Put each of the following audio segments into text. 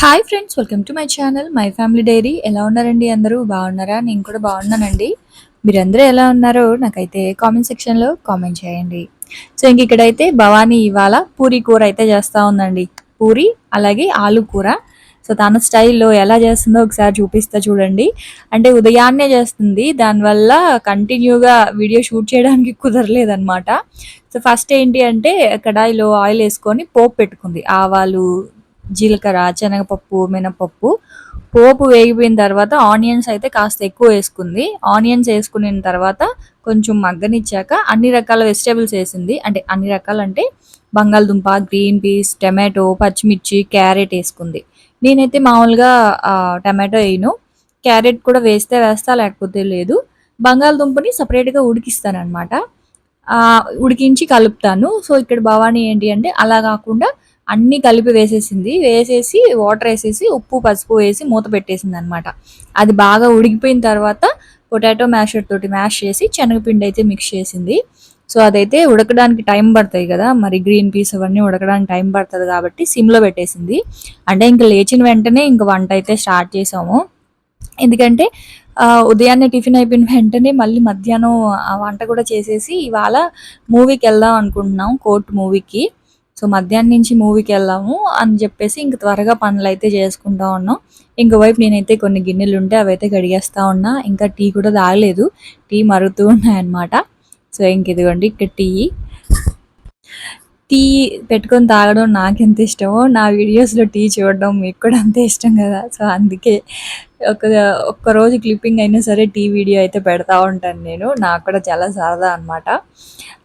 Hi friends welcome to my channel my family diary ఎలా ఉన్నారండి అందరూ? బాగున్నారా? నేను కూడా బాగున్నానండి. మీరందరూ ఎలా ఉన్నారో నాకైతే కామెంట్ సెక్షన్లో కామెంట్ చేయండి. సో ఇంక ఇక్కడైతే భవానీ ఇవాళ పూరి కూర అయితే చేస్తూ ఉందండి. పూరి అలాగే ఆలు కూర. సో తన స్టైల్లో ఎలా చేస్తుందో ఒకసారి చూపిస్తా చూడండి. అంటే ఉదయాన్నే చేస్తుంది. దానివల్ల కంటిన్యూగా వీడియో షూట్ చేయడానికి కుదరలేదనమాట సో ఫస్ట్ ఏంటి అంటే కడాయిలో ఆయిల్ వేసుకొని పోపు పెట్టుకుంది. ఆవాలు జీలకర్ర శనగపప్పు మినపప్పు. పోపు వేగిపోయిన తర్వాత ఆనియన్స్ అయితే కాస్త ఎక్కువ వేసుకుంది. ఆనియన్స్ వేసుకున్న తర్వాత కొంచెం మగ్గనిచ్చాక అన్ని రకాల వెజిటేబుల్స్ వేసింది. అంటే అన్ని రకాలు అంటే బంగాళదుంప గ్రీన్ పీస్ టమాటో పచ్చిమిర్చి క్యారెట్ వేసుకుంది. నేనైతే మామూలుగా టమాటో వేయను. క్యారెట్ కూడా వేస్తే వేస్తా లేకపోతే లేదు. బంగాళదుంపని సపరేట్గా ఉడికిస్తాను అనమాట ఉడికించి కలుపుతాను. సో ఇక్కడ భవానీ ఏంటి అంటే అలా కాకుండా అన్నీ కలిపి వేసేసింది. వేసేసి వాటర్ వేసేసి ఉప్పు పసుపు వేసి మూత పెట్టేసింది అనమాట అది బాగా ఉడికిపోయిన తర్వాత పొటాటో మ్యాషర్ తోటి మ్యాష్ చేసి శనగపిండి అయితే మిక్స్ చేసింది. సో అదైతే ఉడకడానికి టైం పడుతుంది కదా. మరి గ్రీన్ పీస్ అవన్నీ ఉడకడానికి టైం పడుతుంది కాబట్టి సిమ్లో పెట్టేసింది. అంటే ఇంకా లేచిన వెంటనే ఇంకా వంట అయితే స్టార్ట్ చేసాము. ఎందుకంటే ఉదయాన్నే టిఫిన్ అయిపోయిన వెంటనే మళ్ళీ మధ్యాహ్నం వంట కూడా చేసేసి ఇవాళ మూవీకి వెళ్దాం అనుకుంటున్నాం కోర్ట్ మూవీకి. సో మధ్యాహ్నం నుంచి మూవీకి వెళ్ళాము అని చెప్పేసి ఇంక త్వరగా పనులు అయితే చేసుకుంటా ఉన్నాం. ఇంకోవైపు నేనైతే కొన్ని గిన్నెలు ఉంటే అవి అయితే కడిగేస్తా ఉన్నా. ఇంకా టీ కూడా తాగలేదు. టీ మరుగుతూ ఉన్నాయన్నమాట. సో ఇంక ఇదిగోండి ఇక్కడ టీ. టీ పెట్టుకొని తాగడం నాకు ఎంత ఇష్టమో నా వీడియోస్లో టీ చూడడం మీకు కూడా అంతే ఇష్టం కదా. సో అందుకే ఒక ఒక్కరోజు క్లిప్పింగ్ అయినా సరే టీ వీడియో అయితే పెడతా ఉంటాను నేను. నాకు కూడా చాలా సరదా అనమాట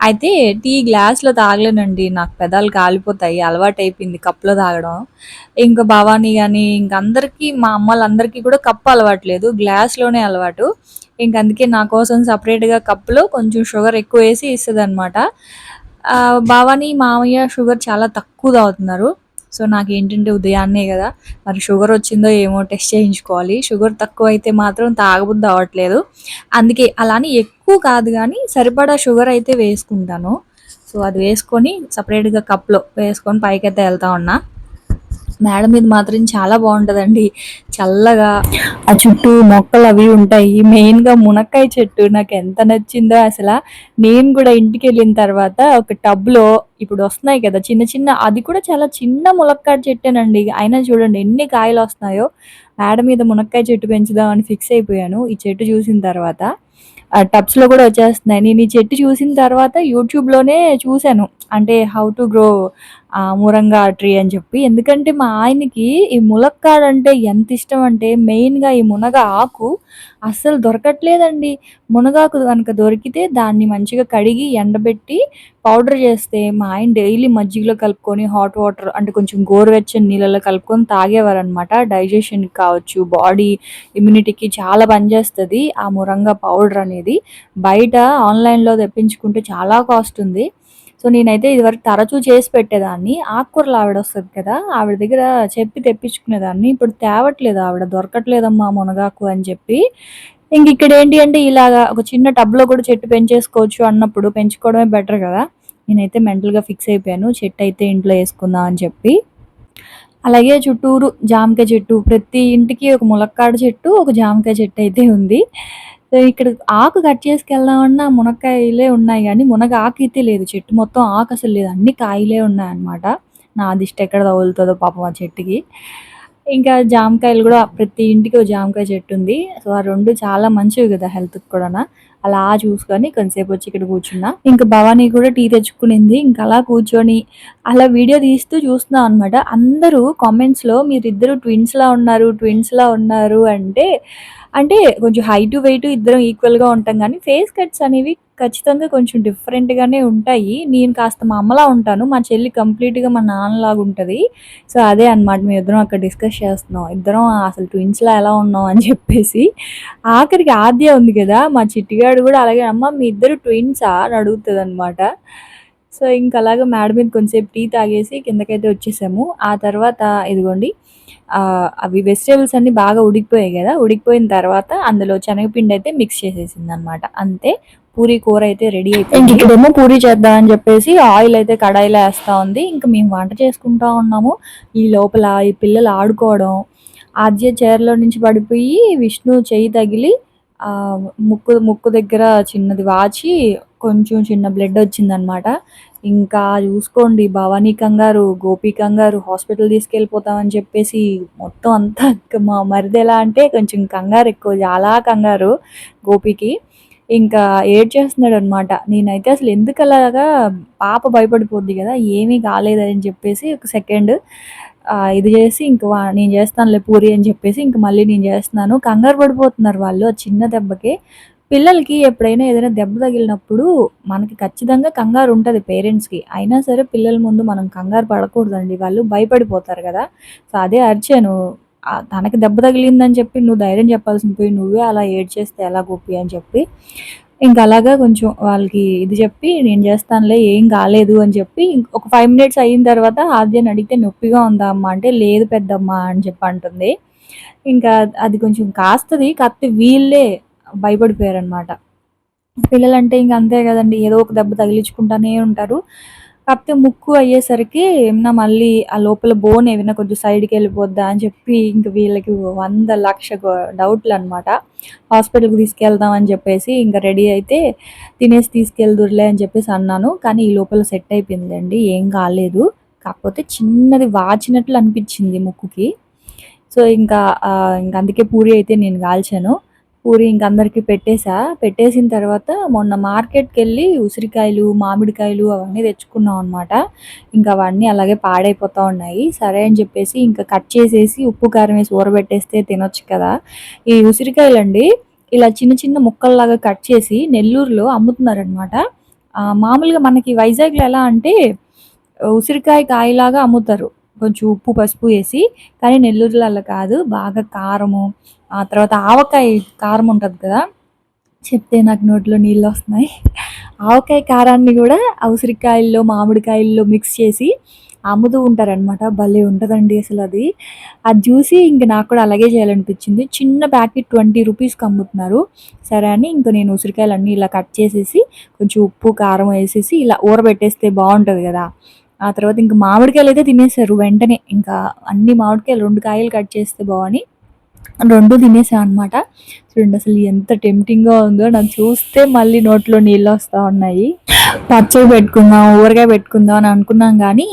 అయితే టీ గ్లాస్లో తాగలేనండి. నాకు పెదాలు కాలిపోతాయి అలవాటు అయిపోయింది కప్లో తాగడం. ఇంకా భవానీ కానీ ఇంక అందరికీ మా అమ్మలందరికీ కూడా కప్పు అలవాటు లేదు. గ్లాస్లోనే అలవాటు. ఇంక అందుకే నా కోసం సపరేట్గా కప్పులో కొంచెం షుగర్ ఎక్కువ వేసి ఇస్తుంది అనమాట భవానీ మామయ్య షుగర్ చాలా తక్కువ తాగుతున్నారు. సో నాకు ఏంటంటే ఉదయాన్నే కదా మరి షుగర్ వచ్చిందో ఏమో టెస్ట్ చేయించుకోవాలి. షుగర్ తక్కువ అయితే మాత్రం తాగబుద్ది అవ్వట్లేదు. అందుకే అలానే ఎక్కువ కాదు కానీ సరిపడా షుగర్ అయితే వేసుకుంటాను. సో అది వేసుకొని సపరేట్గా కప్లో వేసుకొని పైకైతే వెళ్తా ఉన్నా. మేడ మీద మాత్రం చాలా బాగుంటుందండి. చల్లగా. ఆ చుట్టూ మొక్కలు అవి ఉంటాయి. మెయిన్గా మునక్కాయ చెట్టు నాకు ఎంత నచ్చిందో అసలు. నేను కూడా ఇంటికి వెళ్ళిన తర్వాత ఒక టబ్లో ఇప్పుడు వస్తున్నాయి కదా చిన్న చిన్న అది కూడా చాలా చిన్న ములక్కాయ చెట్టేనండి. అయినా చూడండి ఎన్ని కాయలు వస్తున్నాయో. మేడ మీద మునక్కాయ చెట్టు పెంచుదామని ఫిక్స్ అయిపోయాను. ఈ చెట్టు చూసిన తర్వాత. టబ్స్లో కూడా వచ్చేస్తున్నాయి. నేను ఈ చెట్టు చూసిన తర్వాత యూట్యూబ్లోనే చూశాను. అంటే how to grow moringa tree అని చెప్పి. ఎందుకంటే మా ఆయనకి ఈ ములక్కాడ అంటే ఎంత ఇష్టం అంటే మెయిన్గా ఈ మునగ ఆకు అస్సలు దొరకట్లేదండి. మునగాకు కనుక దొరికితే దాన్ని మంచిగా కడిగి ఎండబెట్టి పౌడర్ చేస్తే మా ఆయన డైలీ మజ్జిగలో కలుపుకొని హాట్ వాటర్ అంటే కొంచెం గోరువెచ్చని నీళ్ళలో కలుపుకొని తాగేవారనమాట డైజెషన్కి కావచ్చు బాడీ ఇమ్యూనిటీకి చాలా పనిచేస్తుంది ఆ మురంగా పౌడర్ అనేది. బయట ఆన్లైన్లో తెప్పించుకుంటే చాలా కాస్ట్ ఉంది. సో నేనైతే ఇదివరకు తరచూ చేసి పెట్టేదాన్ని. ఆకుకూరలు ఆవిడ వస్తుంది కదా ఆవిడ దగ్గర చెప్పి తెప్పించుకునేదాన్ని. ఇప్పుడు తేవట్లేదు ఆవిడ దొరకట్లేదమ్మా మునగాకు అని చెప్పి. ఇంక ఇక్కడ ఏంటి అంటే ఇలాగా ఒక చిన్న టబ్లో కూడా చెట్టు పెంచేసుకోవచ్చు అన్నప్పుడు పెంచుకోవడమే బెటర్ కదా. నేనైతే మెంటల్గా ఫిక్స్ అయిపోయాను చెట్టు అయితే ఇంట్లో వేసుకుందాం అని చెప్పి. అలాగే చుట్టూరు జామకాయ చెట్టు ప్రతి ఇంటికి ఒక ములక్కాడ చెట్టు ఒక జామకాయ చెట్టు అయితే ఉంది. ఇక్కడ ఆకు కట్ చేసుకెళ్దామన్నా మునక్కాయలే ఉన్నాయి కానీ మునగ ఆకు అయితే లేదు. చెట్టు మొత్తం ఆకు అసలు లేదు. అన్ని కాయలే ఉన్నాయన్నమాట. నా దిష్టి ఎక్కడ తగులుతుందో పాపం ఆ చెట్టుకి. ఇంకా జామకాయలు కూడా ప్రతి ఇంటికి ఒక జామకాయ చెట్టు ఉంది. సో ఆ రెండు చాలా మంచివి కదా హెల్త్కి కూడా అలా చూసుకొని కొంతసేపు వచ్చి ఇక్కడ కూర్చున్నా. ఇంకా భవానీ కూడా టీ తెచ్చుకునింది. ఇంకా అలా కూర్చొని అలా వీడియో తీస్తూ చూస్తున్నాం అనమాట అందరూ కామెంట్స్లో మీరిద్దరు ట్విన్స్లా ఉన్నారు ట్విన్స్లా ఉన్నారు అంటే అంటే కొంచెం హైట్ వెయిట్ ఇద్దరం ఈక్వల్గా ఉంటాం కానీ ఫేస్ కట్స్ అనేవి ఖచ్చితంగా కొంచెం డిఫరెంట్గానే ఉంటాయి. నేను కాస్త మా అమ్మలా ఉంటాను. మా చెల్లి కంప్లీట్గా మా నాన్నలాగా ఉంటుంది. సో అదే అనమాట మేము ఇద్దరం అక్కడ డిస్కస్ చేస్తున్నాం. ఇద్దరం అసలు ట్విన్స్లా ఎలా ఉన్నాం అని చెప్పేసి. ఆఖరికి ఆద్య ఉంది కదా మా చిట్టిగాడు కూడా అలాగే అమ్మ మీ ఇద్దరు ట్విన్సా అని అడుగుతుంది అనమాట సో ఇంకా అలాగే మేడ మీద కొంచెంసేపు టీ తాగేసి కిందకైతే వచ్చేసాము. ఆ తర్వాత ఇదిగోండి అవి వెజిటేబుల్స్ అన్నీ బాగా ఉడికిపోయాయి కదా. ఉడికిపోయిన తర్వాత అందులో శనగపిండి అయితే మిక్స్ చేసేసింది అనమాట అంతే పూరి కూర అయితే రెడీ అయిపోయింది. ఇక్కడేమో పూరి చేద్దాం అని చెప్పేసి ఆయిల్ అయితే కడాయిలో వేస్తా ఉంది. ఇంకా మేము వంట చేసుకుంటా ఉన్నాము. ఈ లోపల ఈ పిల్లలు ఆడుకోవడం ఆద్య చైర్లో నుంచి పడిపోయి విష్ణు చెయ్యి తగిలి ముక్కు ముక్కు దగ్గర చిన్నది వాచి కొంచెం చిన్న బ్లడ్ వచ్చిందనమాట ఇంకా చూసుకోండి భవానీ కంగారు గోపి కంగారు హాస్పిటల్ తీసుకెళ్ళిపోతామని చెప్పేసి మొత్తం అంతా మా మరిది ఎలా అంటే కొంచెం కంగారు ఎక్కువ చాలా కంగారు గోపికి. ఇంకా ఏడ్ చేస్తున్నాడు అనమాట నేనైతే అసలు ఎందుకు అలాగా పాప భయపడిపోద్ది కదా ఏమీ కాలేదని చెప్పేసి ఒక సెకండ్ ఇది చేసి ఇంక వా- నేను చేస్తానులే పూరి అని చెప్పేసి ఇంక మళ్ళీ నేను చేస్తున్నాను. కంగారు పడిపోతున్నారు వాళ్ళు ఆ చిన్న దెబ్బకి. పిల్లలకి ఎప్పుడైనా ఏదైనా దెబ్బ తగిలినప్పుడు మనకి ఖచ్చితంగా కంగారు ఉంటుంది పేరెంట్స్కి. అయినా సరే పిల్లల ముందు మనం కంగారు పడకూడదండి. వాళ్ళు భయపడిపోతారు కదా. సో అదే అరిచాను. తనకి దెబ్బ తగిలిందని చెప్పి నువ్వు ధైర్యం చెప్పాల్సిన పోయి నువ్వే అలా ఏడ్ చేస్తే ఎలా గోపి అని చెప్పి. ఇంకా అలాగా కొంచెం వాళ్ళకి ఇది చెప్పి నేను చేస్తానులే ఏం కాలేదు అని చెప్పి ఒక ఫైవ్ మినిట్స్ అయిన తర్వాత ఆద్యని అడిగితే నొప్పిగా ఉందా అమ్మ? అంటే లేదు పెద్దమ్మ అని చెప్పి అంటుంది. ఇంకా అది కొంచెం కాస్తది కాకపోతే వీళ్ళే భయపడిపోయారనమాట పిల్లలంటే ఇంక అంతే కదండి ఏదో ఒక దెబ్బ తగిలించుకుంటానే ఉంటారు. కాకపోతే ముక్కు అయ్యేసరికి ఏమన్నా మళ్ళీ ఆ లోపల బోన్ ఏమైనా కొంచెం సైడ్కి వెళ్ళిపోద్దా అని చెప్పి ఇంక వీళ్ళకి వంద లక్ష డౌట్లు అనమాట హాస్పిటల్కి తీసుకెళ్దాం అని చెప్పేసి ఇంకా రెడీ అయితే తినేసి తీసుకెళ్దురులే అని చెప్పేసి అన్నాను. కానీ ఈ లోపల సెట్ అయిపోయిందండి ఏం కాలేదు. కాకపోతే చిన్నది వాచినట్లు అనిపించింది ముక్కుకి. సో ఇంకా ఇంకా అందుకే పూరి అయితే నేను కాల్చాను. పూరి ఇంక అందరికీ పెట్టేసా. పెట్టేసిన తర్వాత మొన్న మార్కెట్కి వెళ్ళి ఉసిరికాయలు మామిడికాయలు అవన్నీ తెచ్చుకున్నాం అనమాట ఇంకా అవన్నీ అలాగే పాడైపోతూ ఉన్నాయి. సరే అని చెప్పేసి ఇంకా కట్ చేసేసి ఉప్పు కారం వేసి ఊరబెట్టేస్తే తినొచ్చు కదా. ఈ ఉసిరికాయలండి ఇలా చిన్న చిన్న ముక్కల్లాగా కట్ చేసి నెల్లూరులో అమ్ముతున్నారనమాట మామూలుగా మనకి వైజాగ్లో ఎలా అంటే ఉసిరికాయ కాయలాగా అమ్ముతారు. కొంచెం ఉప్పు పసుపు వేసి. కానీ నెల్లూరులో అలా కాదు. బాగా కారము ఆ తర్వాత ఆవకాయ కారం ఉంటుంది కదా చెప్తే నాకు నోట్లో నీళ్ళు వస్తున్నాయి. ఆవకాయ కారాన్ని కూడా ఉసిరికాయల్లో మామిడికాయల్లో మిక్స్ చేసి అమ్ముతూ ఉంటారనమాట భలే ఉంటుందండి అసలు అది. అది చూసి ఇంక నాకు కూడా అలాగే చేయాలనిపించింది. చిన్న ప్యాకెట్ ట్వంటీ రూపీస్కి అమ్ముతున్నారు. సరే అని ఇంకా నేను ఉసిరికాయలు అన్నీ ఇలా కట్ చేసేసి కొంచెం ఉప్పు కారం వేసేసి ఇలా ఊరబెట్టేస్తే బాగుంటుంది కదా. ఆ తర్వాత ఇంకా మామిడికాయలు అయితే తినేసారు వెంటనే. ఇంకా అన్ని మామిడికాయలు రెండు కాయలు కట్ చేస్తే బాగుని రెండు తినేసాం అనమాట చూడండి అసలు ఎంత టెంప్టింగ్గా ఉందో. నాకు చూస్తే మళ్ళీ నోట్లో నీళ్ళు వస్తూ ఉన్నాయి. పచ్చడి పెట్టుకుందాం ఊరగాయ పెట్టుకుందాం అని అనుకున్నాం కానీ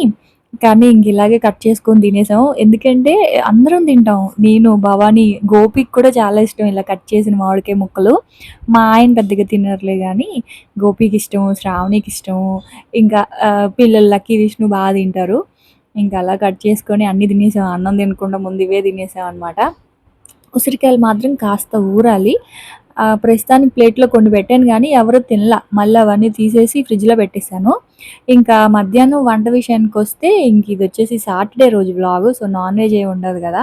కానీ ఇంక ఇలాగే కట్ చేసుకొని తినేసాం ఎందుకంటే అందరం తింటాం. నేను భవానీ గోపికి కూడా చాలా ఇష్టం ఇలా కట్ చేసిన మామిడికాయ ముక్కలు. మా ఆయన పెద్దగా తినర్లే కానీ గోపికి ఇష్టం శ్రావణికి ఇష్టం. ఇంకా పిల్లలు లక్కీ విష్ణు బాగా తింటారు. ఇంకా అలా కట్ చేసుకొని అన్ని తినేసాం. అన్నం తినకుండా ముందు ఇవే తినేసాం అనమాట ఉసిరికాయలు మాత్రం కాస్త ఊరాలి. ప్రస్తుతానికి ప్లేట్లో కొన్ని పెట్టాను కానీ ఎవరు తినలా. మళ్ళీ అవన్నీ తీసేసి ఫ్రిడ్జ్లో పెట్టేశాను. ఇంకా మధ్యాహ్నం వంట విషయానికి వస్తే ఇంక ఇది వచ్చేసి సాటర్డే రోజు బ్లాగ్ సో నాన్ వెజ్ ఏమి ఉండదు కదా.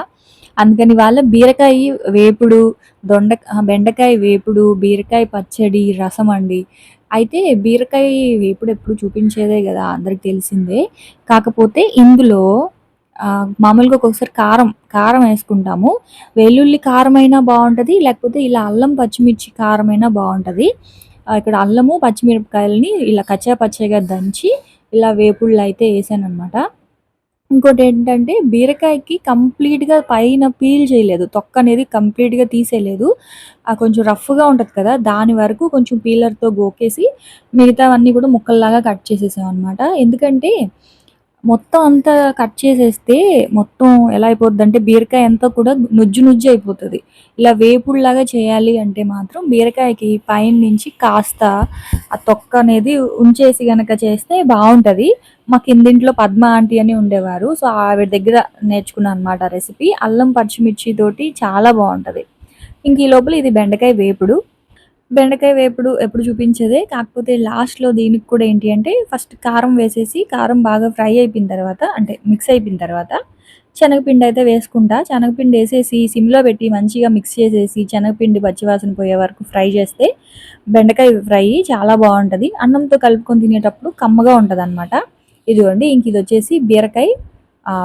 అందుకని వాళ్ళ బీరకాయ వేపుడు దొండ బెండకాయ వేపుడు బీరకాయ పచ్చడి రసం అండి. అయితే బీరకాయ వేపుడు ఎప్పుడు చూపించేదే కదా అందరికి తెలిసిందే. కాకపోతే ఇందులో మామూలుగా ఒక్కొక్కసారి కారం కారం వేసుకుంటాము. వెల్లుల్లి కారం అయినా బాగుంటుంది లేకపోతే ఇలా అల్లం పచ్చిమిర్చి కారం అయినా బాగుంటుంది ఇక్కడ అల్లము పచ్చిమిరపకాయలని ఇలా కచ్చా పచ్చగా దంచి ఇలా వేపుళ్ళు అయితే వేసాను అనమాట ఇంకోటి ఏంటంటే బీరకాయకి కంప్లీట్గా పైన పీల్ చేయలేదు తొక్క అనేది కంప్లీట్గా తీసేయలేదు. ఆ కొంచెం రఫ్గా ఉంటుంది కదా దాని వరకు కొంచెం పీలర్తో గోకేసి మిగతావన్నీ కూడా ముక్కల్లాగా కట్ చేసేసాం అనమాట ఎందుకంటే మొత్తం అంతా కట్ చేసేస్తే మొత్తం ఎలా అయిపోద్ది అంటే బీరకాయ అంతా కూడా నుజ్జు నుజ్జు అయిపోతుంది. ఇలా వేపుడులాగా చేయాలి అంటే మాత్రం బీరకాయకి పైన నుంచి కాస్త ఆ తొక్క అనేది ఉంచేసి కనుక చేస్తే బాగుంటుంది. మా కిందింట్లో పద్మ ఆంటీ అని ఉండేవారు. సో ఆవిడ దగ్గర నేర్చుకున్నాను అనమాట రెసిపీ. అల్లం పచ్చిమిర్చి తోటి చాలా బాగుంటుంది. ఇంక ఈ లోపల ఇది బెండకాయ వేపుడు. బెండకాయ వేపుడు ఎప్పుడు చూపించేదే. కాకపోతే లాస్ట్లో దీనికి కూడా ఏంటి అంటే ఫస్ట్ కారం వేసేసి కారం బాగా ఫ్రై అయిపోయిన తర్వాత అంటే మిక్స్ అయిపోయిన తర్వాత శనగపిండి అయితే వేసుకుంటా. శనగపిండి వేసేసి సిమ్లో పెట్టి మంచిగా మిక్స్ చేసేసి శనగపిండి పచ్చివాసన పోయే వరకు ఫ్రై చేస్తే బెండకాయ ఫ్రై చాలా బాగుంటుంది. అన్నంతో కలుపుకొని తినేటప్పుడు కమ్మగా ఉంటుంది అనమాట ఇదిగోండి ఇంక ఇది వచ్చేసి బీరకాయ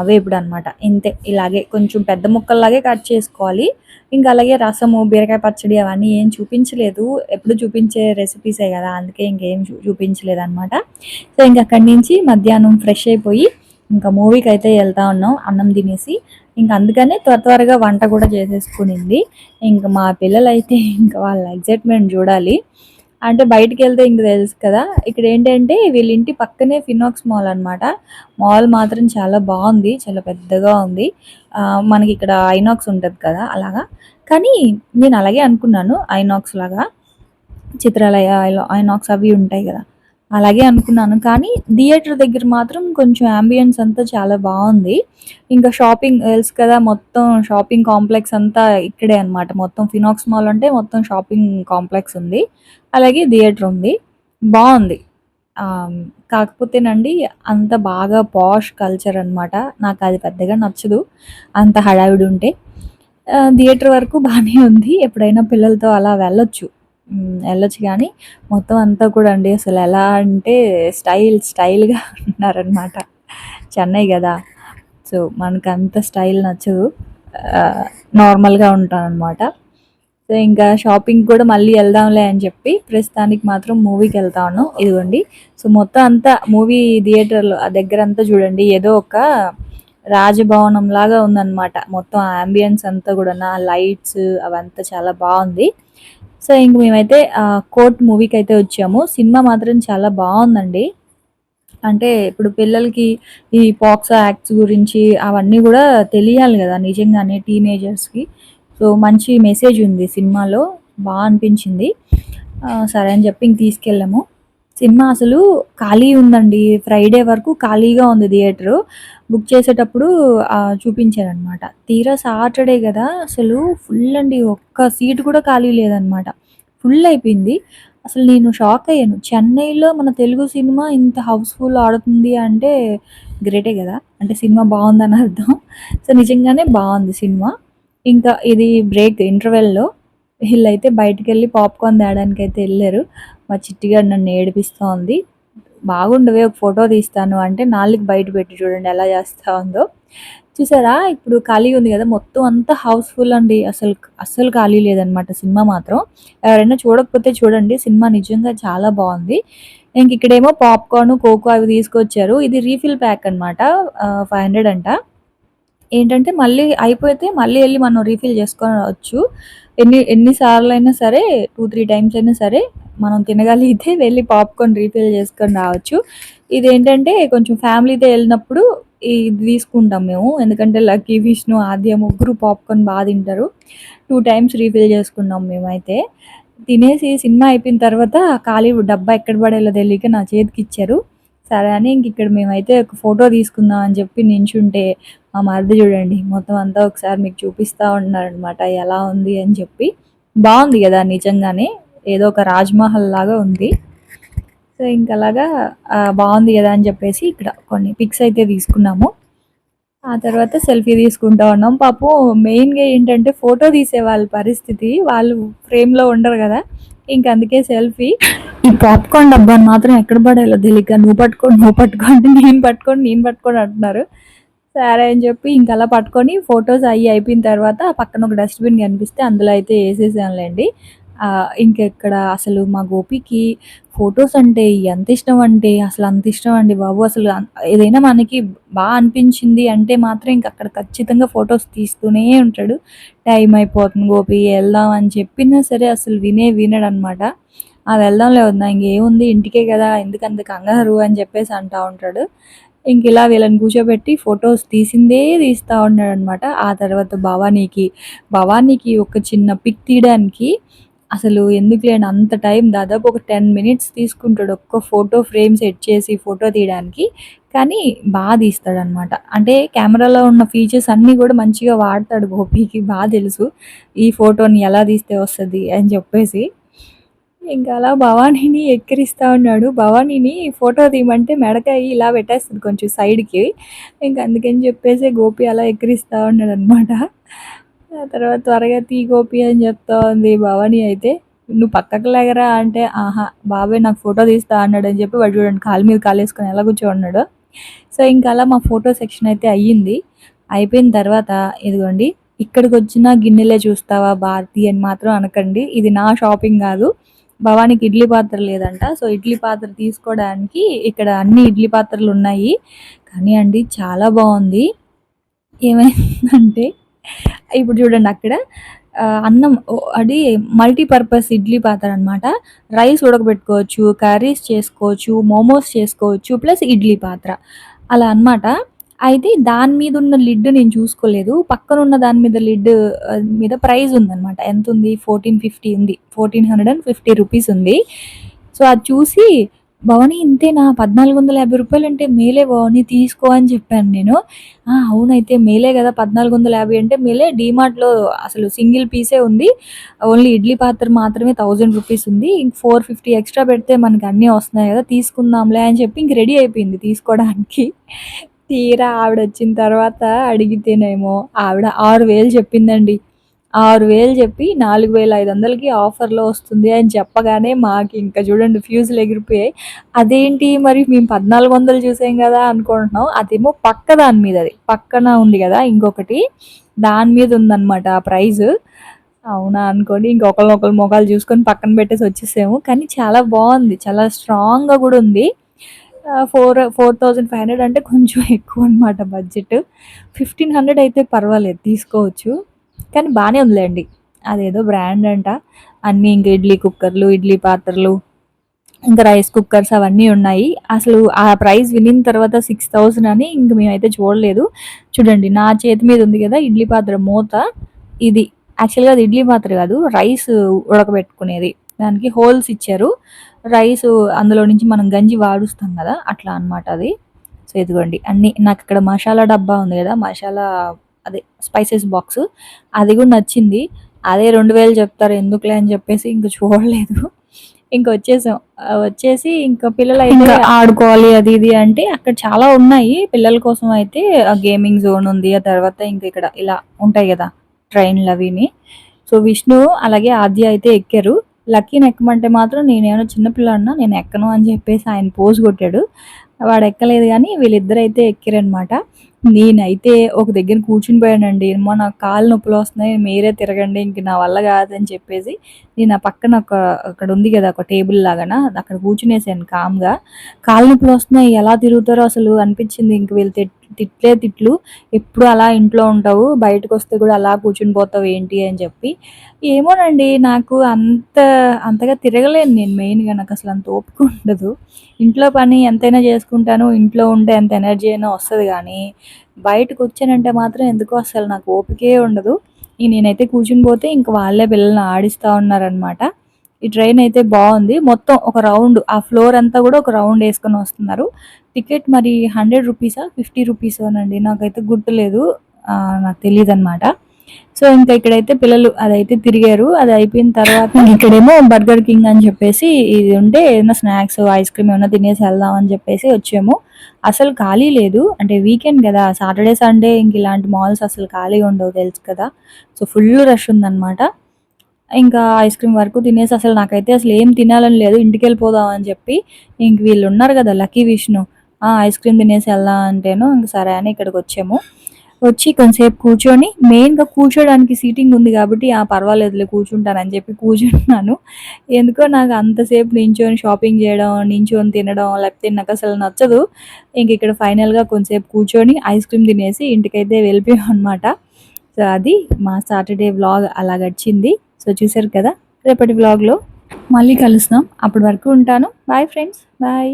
వేపుడు అనమాట ఇంతే ఇలాగే కొంచెం పెద్ద ముక్కల్లాగే కట్ చేసుకోవాలి. ఇంకా అలాగే రసము బీరకాయ పచ్చడి అవన్నీ ఏం చూపించలేదు. ఎప్పుడు చూపించే రెసిపీసే కదా అందుకే ఇంకేం చూపించలేదు అనమాట సో ఇంక అక్కడి నుంచి మధ్యాహ్నం ఫ్రెష్ అయిపోయి ఇంకా మూవీకి అయితే వెళ్తా ఉన్నాం అన్నం తినేసి. ఇంకా అందుకనే త్వర త్వరగా వంట కూడా చేసేసుకునింది. ఇంకా మా పిల్లలైతే ఇంకా వాళ్ళ ఎగ్జైట్మెంట్ చూడాలి. అంటే బయటికి వెళ్తే ఇంక తెలుసు కదా. ఇక్కడ ఏంటంటే వీళ్ళ ఇంటి పక్కనే ఫినాక్స్ మాల్ అనమాట మాల్ మాత్రం చాలా బాగుంది చాలా పెద్దగా ఉంది. మనకి ఇక్కడ ఐనాక్స్ ఉంటుంది కదా అలాగా. కానీ నేను అలాగే అనుకున్నాను ఐనాక్స్ లాగా. చిత్రాలయ ఐనాక్స్ అవి ఉంటాయి కదా. అలాగే అనుకున్నాను. కానీ థియేటర్ దగ్గర మాత్రం కొంచెం అంబియన్స్ అంతా చాలా బాగుంది. ఇంకా షాపింగ్ తెలుసు కదా మొత్తం షాపింగ్ కాంప్లెక్స్ అంతా ఇక్కడే అనమాట మొత్తం ఫినాక్స్ మాల్ అంటే మొత్తం షాపింగ్ కాంప్లెక్స్ ఉంది. అలాగే థియేటర్ ఉంది. బాగుంది. కాకపోతేనండి అంత బాగా పాష్ కల్చర్ అనమాట నాకు అది పెద్దగా నచ్చదు. అంత హడావిడి ఉంటే. థియేటర్ వరకు బాగానే ఉంది. ఎప్పుడైనా పిల్లలతో అలా వెళ్ళొచ్చు. వెళ్ళొచ్చు కానీ మొత్తం అంతా కూడా అండి అసలు ఎలా అంటే స్టైల్ స్టైల్గా ఉన్నారనమాట చెన్నై కదా. సో మనకు అంత స్టైల్ నచ్చదు. నార్మల్గా ఉంటానన్నమాట. సో ఇంకా షాపింగ్ కూడా మళ్ళీ వెళ్దాంలే అని చెప్పి ప్రస్తుతానికి మాత్రం మూవీకి వెళ్తా ఉన్నాం ఇదిగోండి. సో మొత్తం అంతా మూవీ థియేటర్లో ఆ దగ్గర అంతా చూడండి. ఏదో ఒక రాజభవనం లాగా ఉందన్నమాట. మొత్తం అంబియన్స్ అంతా కూడా లైట్స్ అవంతా చాలా బాగుంది. సో ఇంక మేమైతే కోర్ట్ మూవీకి అయితే వచ్చాము. సినిమా మాత్రం చాలా బాగుందండి. అంటే ఇప్పుడు పిల్లలకి ఈ పాక్స్ యాక్ట్స్ గురించి అవన్నీ కూడా తెలియాలి కదా నిజంగానే టీనేజర్స్కి. సో మంచి మెసేజ్ ఉంది సినిమాలో. బాగా అనిపించింది. సరే అని చెప్పి ఇంక తీసుకెళ్ళాము. సినిమా అసలు ఖాళీ ఉందండి. ఫ్రైడే వరకు ఖాళీగా ఉంది థియేటరు. బుక్ చేసేటప్పుడు చూపించారనమాట తీరా సాటర్డే కదా అసలు ఫుల్ అండి. ఒక్క సీట్ కూడా ఖాళీ లేదనమాట ఫుల్ అయిపోయింది. అసలు నేను షాక్ అయ్యాను. చెన్నైలో మన తెలుగు సినిమా ఇంత హౌస్ఫుల్ ఆడుతుంది అంటే గ్రేటే కదా. అంటే సినిమా బాగుందని అర్థం. సో నిజంగానే బాగుంది సినిమా. ఇంకా ఇది బ్రేక్ ఇంటర్వెల్లో. వీళ్ళైతే బయటకు వెళ్ళి పాప్కార్న్ తేయడానికి అయితే వెళ్ళారు. మా చిట్టిగాడు నన్ను ఏడిపిస్తూ ఉంది. బాగుండవే ఒక ఫోటో తీస్తాను అంటే నాలుగు బయట పెట్టి చూడండి ఎలా చేస్తా ఉందో. చూసారా? ఇప్పుడు ఖాళీ ఉంది కదా మొత్తం అంతా హౌస్ఫుల్ అండి. అసలు అస్సలు ఖాళీ లేదనమాట సినిమా మాత్రం. ఎవరైనా చూడకపోతే చూడండి సినిమా నిజంగా చాలా బాగుంది. ఇంక ఇక్కడేమో పాప్కార్న్ కోకో అవి తీసుకొచ్చారు. ఇది రీఫిల్ ప్యాక్ అనమాట ఫైవ్ హండ్రెడ్ అంట. ఏంటంటే మళ్ళీ అయిపోతే మళ్ళీ వెళ్ళి మనం రీఫిల్ చేసుకోవచ్చు. ఎన్ని ఎన్నిసార్లు అయినా సరే టూ త్రీ టైమ్స్ అయినా సరే మనం తినగలిగితే వెళ్ళి పాప్కార్న్ రీఫిల్ చేసుకొని రావచ్చు. ఇదేంటంటే కొంచెం ఫ్యామిలీతో వెళ్ళినప్పుడు ఇది తీసుకుంటాం మేము. ఎందుకంటే లక్కీ విష్ణు ఆద్య ముగ్గురు పాప్కార్న్ బాగా తింటారు. టూ టైమ్స్ రీఫిల్ చేసుకున్నాం మేమైతే. తినేసి సినిమా అయిపోయిన తర్వాత ఖాళీ డబ్బా ఎక్కడ పడేలో తెలియక నా చేతికి ఇచ్చారు. సరే అని ఇంక ఇక్కడ మేమైతే ఒక ఫోటో తీసుకుందాం అని చెప్పి నించుంటే మా మరిది చూడండి మొత్తం అంతా ఒకసారి మీకు చూపిస్తూ ఉన్నారనమాట ఎలా ఉంది అని చెప్పి. బాగుంది కదా నిజంగానే ఏదో ఒక రాజ్మహల్ లాగా ఉంది. సో ఇంకలాగా బాగుంది కదా అని చెప్పేసి ఇక్కడ కొన్ని పిక్స్ అయితే తీసుకున్నాము. ఆ తర్వాత సెల్ఫీ తీసుకుంటా ఉన్నాం. పాపం మెయిన్గా ఏంటంటే ఫోటో తీసే వాళ్ళ పరిస్థితి వాళ్ళు ఫ్రేమ్లో ఉండరు కదా. ఇంక అందుకే సెల్ఫీ. ఈ పాప్కార్న్ డబ్బాని మాత్రం ఎక్కడ పడేలో తెలియక నువ్వు పట్టుకోండి నువ్వు పట్టుకోండి నేను పట్టుకోండి నేను పట్టుకోండి అంటున్నారు. సరే అని చెప్పి ఇంకా అలా పట్టుకొని ఫొటోస్ అవి అయిపోయిన తర్వాత పక్కన ఒక డస్ట్బిన్ కనిపిస్తే అందులో అయితే వేసేసానులేండి. ఇంకెక్కడ అసలు మా గోపికి ఫొటోస్ అంటే ఎంత ఇష్టం అంటే అసలు అంత ఇష్టం అండి బాబు. అసలు ఏదైనా మనకి బాగా అనిపించింది అంటే మాత్రం ఇంక అక్కడ ఖచ్చితంగా ఫొటోస్ తీస్తూనే ఉంటాడు. టైం అయిపోతుంది గోపి వెళ్దాం అని చెప్పినా సరే అసలు వినే వినడు అనమాట ఆ వెళ్దాంలే వద్దా ఇంకేముంది? ఇంటికే కదా ఎందుకంత కంగారు అని చెప్పేసి అంటూ ఉంటాడు. ఇంక ఇలా వీళ్ళని కూర్చోబెట్టి ఫొటోస్ తీసిందే తీస్తూ ఉన్నాడు అనమాట ఆ తర్వాత భవానీకి. భవానీకి ఒక చిన్న పిక్ తీయడానికి అసలు ఎందుకు లేని అంత టైం దాదాపు ఒక టెన్ మినిట్స్ తీసుకుంటాడు ఒక్క ఫోటో ఫ్రేమ్ సెట్ చేసి ఫోటో తీయడానికి. కానీ బాగా తీస్తాడు అనమాట అంటే కెమెరాలో ఉన్న ఫీచర్స్ అన్నీ కూడా మంచిగా వాడతాడు గోపికి బాగా తెలుసు. ఈ ఫోటోని ఎలా తీస్తే వస్తుంది అని చెప్పేసి. ఇంకా అలా భవానీని ఎక్కిరిస్తూ ఉన్నాడు. భవానీని ఫోటో తీయమంటే మెడకాయ ఇలా పెట్టేస్తుంది కొంచెం సైడ్కి. ఇంకా అందుకని చెప్పేసి గోపి అలా ఎక్కిరిస్తూ ఉన్నాడు అనమాట తర్వాత త్వరగా తీ గోపి అని చెప్తా ఉంది భవానీ అయితే. నువ్వు పక్కకు లేగరా అంటే ఆహా బాబాయ్ నాకు ఫోటో తీస్తా అన్నాడు అని చెప్పి వాడు చూడండి కాలు మీద కాలు వేసుకొని ఎలా కూర్చోన్నాడు. సో ఇంకా అలా మా ఫోటో సెక్షన్ అయితే అయ్యింది. అయిపోయిన తర్వాత ఇదిగోండి ఇక్కడికి వచ్చిన గిన్నెలే చూస్తావా భారతి అని మాత్రం అనకండి. ఇది నా షాపింగ్ కాదు. భవానికి ఇడ్లీ పాత్ర లేదంట. సో ఇడ్లీ పాత్ర తీసుకోవడానికి ఇక్కడ అన్ని ఇడ్లీ పాత్రలు ఉన్నాయి. కానీ అండి చాలా బాగుంది. ఏమైందంటే ఇప్పుడు చూడండి అక్కడ అన్నం అది మల్టీపర్పస్ ఇడ్లీ పాత్ర అనమాట రైస్ ఉడకబెట్టుకోవచ్చు కర్రీస్ చేసుకోవచ్చు మోమోస్ చేసుకోవచ్చు ప్లస్ ఇడ్లీ పాత్ర. అలా అన్నమాట. అయితే దాని మీద ఉన్న లిడ్ నేను చూసుకోలేదు. పక్కన ఉన్న దాని మీద లిడ్ మీద ప్రైస్ ఉందన్నమాట. ఎంత ఉంది? ఫోర్టీన్ ఫిఫ్టీ ఉంది. Fourteen hundred and fifty rupees ఉంది. సో అది చూసి భవని ఇంతేనా? పద్నాలుగు వందల యాభై రూపాయలు అంటే మేలే భవని తీసుకో అని చెప్పాను నేను. అవునైతే మేలే కదా. పద్నాలుగు వందల యాభై అంటే మేలే. డీమార్ట్లో అసలు సింగిల్ పీసే ఉంది. ఓన్లీ ఇడ్లీ పాత్ర మాత్రమే థౌజండ్ రూపీస్ ఉంది. ఇంక ఫోర్ ఫిఫ్టీ ఎక్స్ట్రా పెడితే మనకి అన్నీ వస్తున్నాయి కదా. తీసుకుందాంలే అని చెప్పి ఇంక రెడీ అయిపోయింది తీసుకోవడానికి. తీరా ఆవిడ వచ్చిన తర్వాత అడిగితేనేమో ఆవిడ ఆరు వేలు చెప్పిందండి. ఆరు వేలు చెప్పి నాలుగు వేల ఐదు వందలకి ఆఫర్లో వస్తుంది అని చెప్పగానే మాకు ఇంకా చూడండి ఫ్యూజులు ఎగిరిపోయాయి. అదేంటి మరి మేము పద్నాలుగు వందలు చూసాం కదా అనుకుంటున్నాం. అదేమో పక్క దాని మీద అది పక్కన ఉంది కదా ఇంకొకటి దాని మీద ఉందన్నమాట ఆ ప్రైజ్. అవునా అనుకోండి ఇంకొకళ్ళు ఒకరు మొఖాలు చూసుకొని పక్కన పెట్టేసి వచ్చేసాము. కానీ చాలా బాగుంది చాలా స్ట్రాంగ్గా కూడా ఉంది. Four four thousand five hundred అంటే కొంచెం ఎక్కువ అనమాట బడ్జెట్. ఫిఫ్టీన్ హండ్రెడ్ అయితే పర్వాలేదు తీసుకోవచ్చు. కానీ బాగానే ఉందిలేండి. అదేదో బ్రాండ్ అంట. అన్నీ ఇంకా ఇడ్లీ కుక్కర్లు ఇడ్లీ పాత్రలు ఇంకా రైస్ కుక్కర్స్ అవన్నీ ఉన్నాయి. అసలు ఆ ప్రైస్ వినిన తర్వాత సిక్స్ థౌజండ్ అని ఇంక మేమైతే చూడలేదు. చూడండి నా చేతి మీద ఉంది కదా ఇడ్లీ పాత్ర మూత. ఇది యాక్చువల్గా అది ఇడ్లీ పాత్ర కాదు రైస్ ఉడకబెట్టుకునేది. దానికి హోల్స్ ఇచ్చారు. రైస్ అందులో నుంచి మనం గంజి వాడుస్తాం కదా అట్లా అన్నమాట అది. సో ఇదిగోండి అన్ని నాకు ఇక్కడ మసాలా డబ్బా ఉంది కదా మసాలా అదే స్పైసెస్ బాక్స్ అది కూడా నచ్చింది. అదే రెండు వేలు చెప్తారు ఎందుకులే అని చెప్పేసి ఇంక చూడలేదు. ఇంక వచ్చేసాం వచ్చేసి ఇంకా పిల్లలు అయితే ఆడుకోవాలి అది ఇది అంటే అక్కడ చాలా ఉన్నాయి. పిల్లల కోసం అయితే గేమింగ్ జోన్ ఉంది ఆ తర్వాత ఇంకా ఇక్కడ ఇలా ఉంటాయి కదా ట్రైన్లు అవిని సో విష్ణు అలాగే ఆద్య అయితే ఎక్కారు. లక్కీని ఎక్కమంటే మాత్రం నేనేమైనా చిన్నపిల్లన్నా నేను ఎక్కను అని చెప్పేసి ఆయన పోజ్ కొట్టాడు. వాడు ఎక్కలేదు కానీ వీళ్ళిద్దరైతే ఎక్కిరనమాట ఎక్కారనమాట నేనైతే ఒక దగ్గర కూర్చుని పోయానండి ఏమో నాకు కాళ్ళు నొప్పులు వస్తున్నాయి మీరే తిరగండి ఇంక నా వల్ల కాదని చెప్పేసి నేను ఆ పక్కన ఒక అక్కడ ఉంది కదా ఒక టేబుల్ లాగాన అక్కడ కూర్చునేసాను కామ్గా. కాళ్ళు నొప్పులు వస్తున్నాయి ఎలా తిరుగుతారో అసలు అనిపించింది. ఇంక వీళ్ళు తిట్లే తిట్లు ఎప్పుడు అలా ఇంట్లో ఉంటావు బయటకు వస్తే కూడా అలా కూర్చుని పోతావు ఏంటి అని చెప్పి. ఏమోనండి నాకు అంత అంతగా తిరగలేను నేను మెయిన్గా నాకు అసలు అంత ఓపిక ఉండదు. ఇంట్లో పని ఎంతైనా చేసుకుంటాను ఇంట్లో ఉంటే ఎంత ఎనర్జీ అయినా వస్తుంది కానీ బయటకు వచ్చానంటే మాత్రం ఎందుకో అసలు నాకు ఓపికే ఉండదు. నేనైతే కూర్చుని పోతే ఇంక వాళ్ళే పిల్లల్ని ఆడిస్తూ ఉన్నారనమాట ఈ ట్రైన్ అయితే బాగుంది. మొత్తం ఒక రౌండ్ ఆ ఫ్లోర్ అంతా కూడా ఒక రౌండ్ వేసుకొని వస్తున్నారు. టికెట్ మరి హండ్రెడ్ రూపీసా ఫిఫ్టీ రూపీస్ అనండి? నాకైతే గుర్తులేదు. నాకు తెలియదు అనమాట సో ఇంకా ఇక్కడైతే పిల్లలు అదైతే తిరిగారు. అది అయిపోయిన తర్వాత ఇక్కడేమో బర్గర్ కింగ్ అని చెప్పేసి ఇది ఉంటే ఏదైనా స్నాక్స్ ఐస్ క్రీమ్ ఏమైనా తినేసి వెళ్దాం అని చెప్పేసి వచ్చాము. అసలు ఖాళీ లేదు. అంటే వీకెండ్ కదా సాటర్డే సండే ఇంక ఇలాంటి మాల్స్ అసలు ఖాళీ ఉండవు తెలుసు కదా. సో ఫుల్ రష్ ఉందన్నమాట. ఇంకా ఐస్ క్రీమ్ వరకు తినేసి అసలు నాకైతే అసలు ఏం తినాలని లేదు. ఇంటికి వెళ్ళిపోదాం అని చెప్పి ఇంక వీళ్ళు ఉన్నారు కదా లక్కీ విష్ణు. ఆ ఐస్ క్రీమ్ తినేసి వెళ్దాం అంటేను ఇంక సరే అని ఇక్కడికి వచ్చాము. వచ్చి కొంతసేపు కూర్చొని మెయిన్గా కూర్చోడానికి సీటింగ్ ఉంది కాబట్టి ఆ పర్వాలేదులే కూర్చుంటానని చెప్పి కూర్చుంటున్నాను ఎందుకో నాకు అంతసేపు నించొని షాపింగ్ చేయడం నించొని తినడం లేకపోతే నాకు అసలు నచ్చదు. ఇంక ఇక్కడ ఫైనల్గా కొంతసేపు కూర్చొని ఐస్ క్రీమ్ తినేసి ఇంటికైతే వెళ్ళిపోయాం అనమాట సో అది మా సాటర్డే వ్లాగ్ అలా గడిచింది. సో చూసారు కదా రేపటి వ్లాగ్లో. మళ్ళీ కలుస్తాం. అప్పటి వరకు ఉంటాను. Bye friends. బాయ్.